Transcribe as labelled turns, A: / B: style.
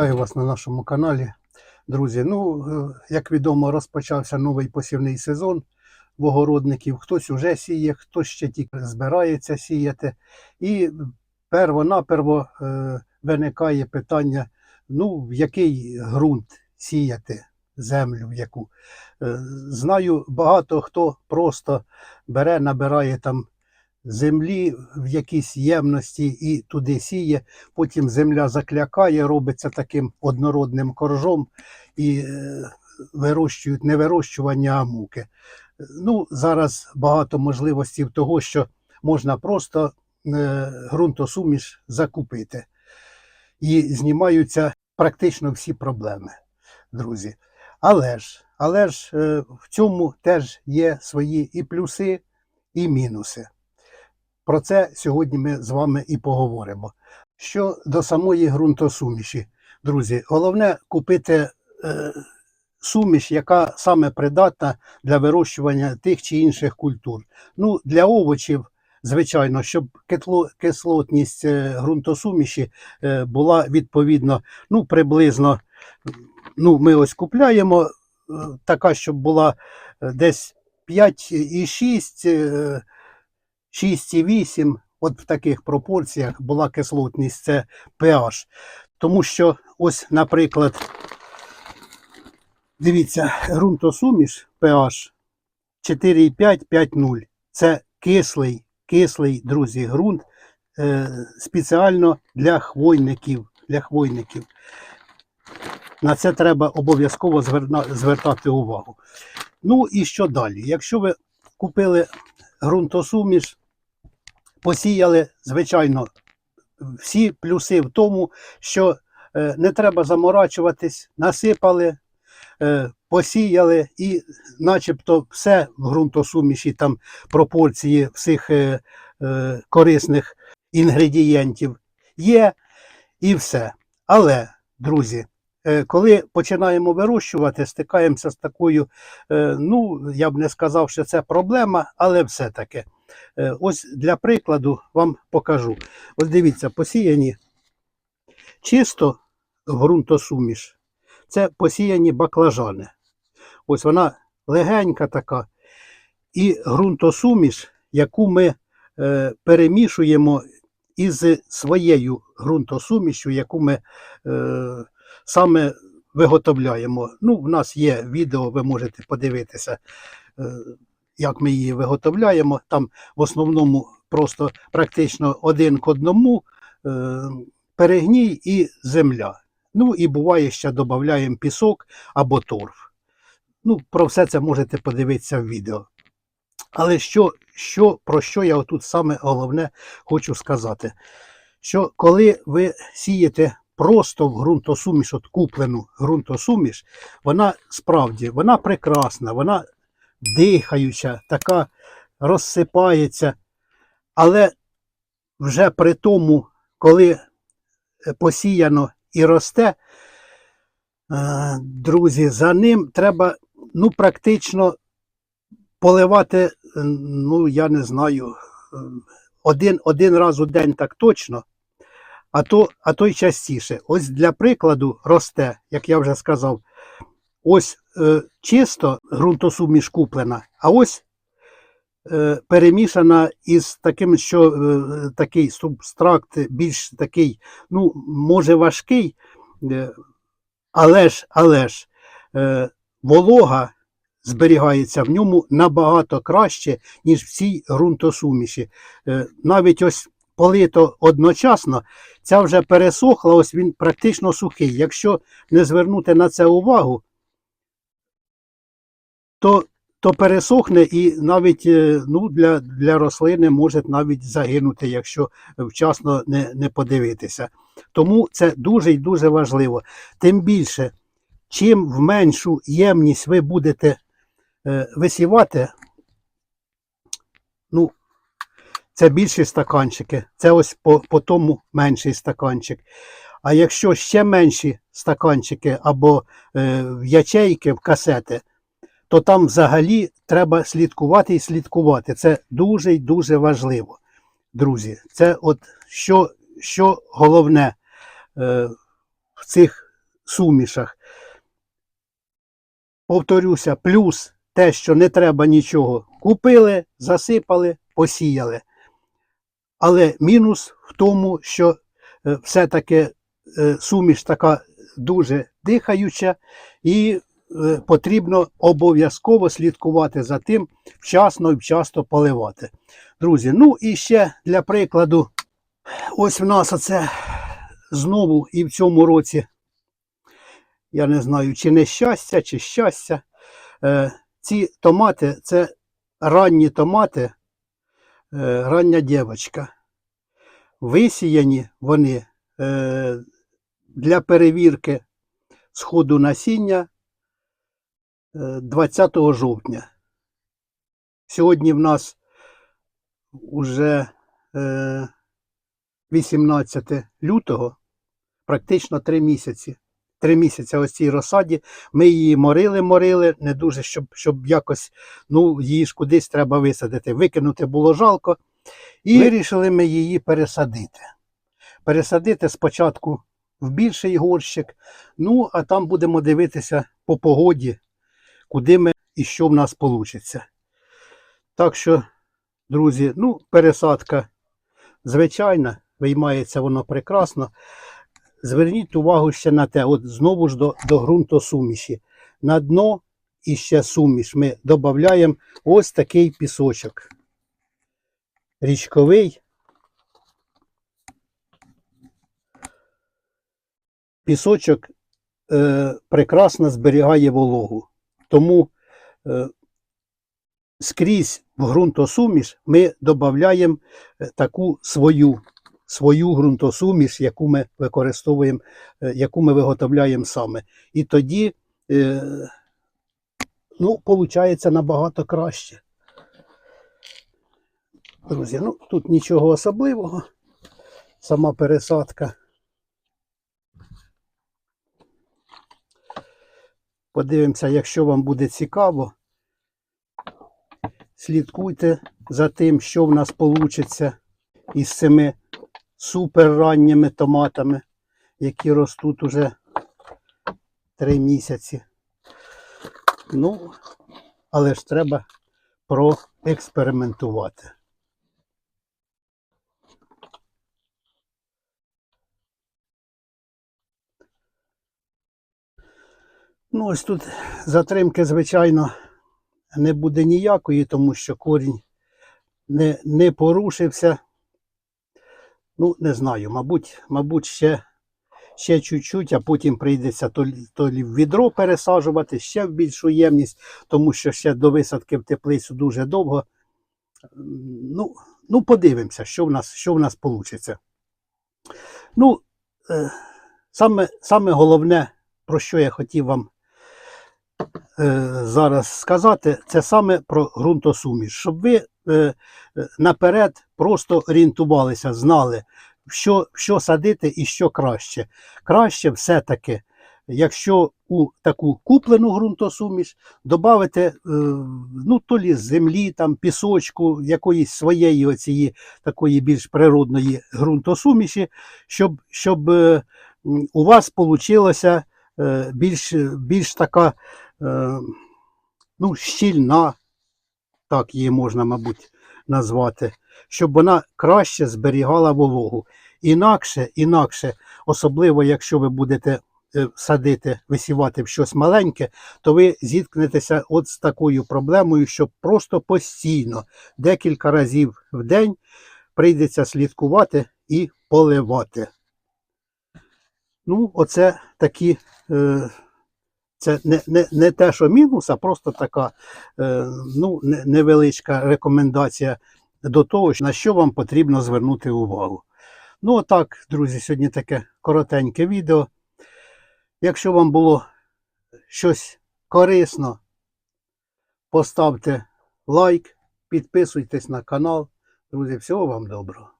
A: Вітаю вас на нашому каналі. Друзі, ну, е, як відомо, розпочався новий посівний сезон в огородників. Хтось уже сіє, хтось ще тільки збирається сіяти. І перво-наперво е, виникає питання, ну, в який ґрунт сіяти землю, в яку. Е, знаю, багато хто просто бере, набирає там землі в якійсь ємності і туди сіє, потім земля заклякає, робиться таким однородним коржом і е, вирощують не вирощування, а муки. Ну, зараз багато можливостей того, що можна просто е, ґрунтосуміш закупити. І знімаються практично всі проблеми, друзі. Але ж, але ж е, в цьому теж є свої і плюси, і мінуси. Про це сьогодні ми з вами і поговоримо. Що до самої ґрунтосуміші, друзі, головне купити е, суміш, яка саме придатна для вирощування тих чи інших культур. Ну, для овочів, звичайно, щоб кисло, кислотність е, ґрунтосуміші е, була відповідно, ну, приблизно, ну, ми ось купляємо е, така, щоб була е, десь 5,6. е, 6,8, от в таких пропорціях була кислотність, це pH. Тому що, ось, наприклад, дивіться, ґрунтосуміш pH 4,5, 5,0. Це кислий, кислий, друзі, ґрунт е, спеціально для хвойників. Для хвойників. На це треба обов'язково звертати увагу. Ну і що далі? Якщо ви купили ґрунтосуміш, посіяли, звичайно, всі плюси в тому, що е, не треба заморачуватись, насипали, е, посіяли і начебто все в ґрунтосуміші, там пропорції всіх е, корисних інгредієнтів є і все. Але, друзі, коли починаємо вирощувати, стикаємося з такою, ну, я б не сказав, що це проблема, але все-таки. Е, Ось для прикладу вам покажу. Ось дивіться, посіяні чисто ґрунтосуміш. Це посіяні баклажани. Ось вона легенька така. І ґрунтосуміш, яку ми е, перемішуємо із своєю ґрунтосумішю, яку ми е, саме виготовляємо. Ну, в нас є відео, ви можете подивитися. Е, як ми її виготовляємо. Там в основному просто практично один к одному е, перегній і земля. Ну і буває, ще додаємо пісок або торф. Ну, про все це можете подивитися в відео. Але що, що, про що я тут саме головне хочу сказати? Що коли ви сієте просто в ґрунтосуміш, от куплену ґрунтосуміш, вона справді вона прекрасна, вона дихаюча, така розсипається. Але вже при тому, коли е, посіяно і росте, е, друзі, за ним треба ну, практично поливати, е, ну, я не знаю, один, один раз у день так точно, а то, а то й частіше. Ось для прикладу росте, як я вже сказав, ось е, чисто ґрунтосуміш куплена, а ось е, перемішана із таким, що е, такий субстракт більш такий, ну, може важкий, е, але ж, але ж е, волога зберігається в ньому набагато краще, ніж в цій ґрунтосуміші. Е, навіть ось полито одночасно, ця вже пересохла, ось він практично сухий. Якщо не звернути на це увагу, то, то пересохне і навіть е, ну, для, для рослини може навіть загинути, якщо вчасно не, не подивитися. Тому це дуже і дуже важливо. Тим більше, чим в меншу ємність ви будете е, висівати, ну, це більші стаканчики, це ось по, по тому менший стаканчик. А якщо ще менші стаканчики або е, в ячейки, в касети, то там взагалі треба слідкувати і слідкувати. Це дуже і дуже важливо, друзі. Це от що, що головне е, в цих сумішах. Повторюся, плюс те, що не треба нічого. Купили, засипали, посіяли. Але мінус в тому, що е, все-таки е, суміш така дуже дихаюча, і потрібно обов'язково слідкувати за тим, вчасно і вчасно поливати. Друзі, ну і ще для прикладу, ось в нас оце знову і в цьому році, я не знаю, чи нещастя, чи щастя. Е, ці томати це ранні томати, е, рання дівчинка. Висіяні вони е, для перевірки сходу насіння е, 20 жовтня. Сьогодні в нас уже е, 18 лютого, практично 3 місяці. Три місяці ось цій розсаді. Ми її морили, морили, не дуже, щоб, щоб якось ну, її ж кудись треба висадити. Викинути було жалко. І вирішили ми її пересадити. Пересадити спочатку в більший горщик, ну, а там будемо дивитися по погоді, куди ми і що в нас вийде. Так що, друзі, ну, пересадка звичайна, виймається воно прекрасно. Зверніть увагу ще на те, от знову ж до, до ґрунтосуміші. На дно і ще суміш ми додаємо ось такий пісочок. Річковий. Пісочок е, прекрасно зберігає вологу. Тому е, скрізь в ґрунтосуміш ми додаємо е, таку свою свою ґрунтосуміш, яку ми використовуємо, е, яку ми виготовляємо саме. І тоді, е, ну, виходить набагато краще. Друзі, ну тут нічого особливого. Сама пересадка. Подивимося, якщо вам буде цікаво, слідкуйте за тим, що в нас вийде із цими суперранніми томатами, які ростуть уже три місяці. Ну, але ж треба проекспериментувати. Ну, ось тут затримки, звичайно, не буде ніякої, тому що корінь не, не порушився. Ну, не знаю, мабуть, мабуть, ще ще чуть-чуть, а потім прийдеться то, то в відро пересаджувати, ще в більшу ємність, тому що ще до висадки в теплицю дуже довго. Ну, ну подивимося, що в нас, що в нас вийде. Ну, е, саме, саме головне, про що я хотів вам зараз сказати, це саме про ґрунтосуміш, щоб ви е, е, наперед просто орієнтувалися, знали, що, що садити і що краще. Краще все-таки, якщо у таку куплену ґрунтосуміш додати е, ну, то лі землі, там, пісочку, якоїсь своєї оцієї такої більш природної ґрунтосуміші, щоб, щоб е, у вас вийшло більш, більш така е, ну, щільна, так її можна, мабуть, назвати, щоб вона краще зберігала вологу. Інакше, інакше, особливо якщо ви будете е, садити, висівати в щось маленьке, то ви зіткнетеся от з такою проблемою, що просто постійно, декілька разів в день прийдеться слідкувати і поливати. Ну, оце такі. Е, це не, не, не те, що мінус, а просто така е, ну, невеличка рекомендація до того, на що вам потрібно звернути увагу. Ну, отак, друзі, сьогодні таке коротеньке відео. Якщо вам було щось корисно, поставте лайк, підписуйтесь на канал. Друзі, всього вам доброго.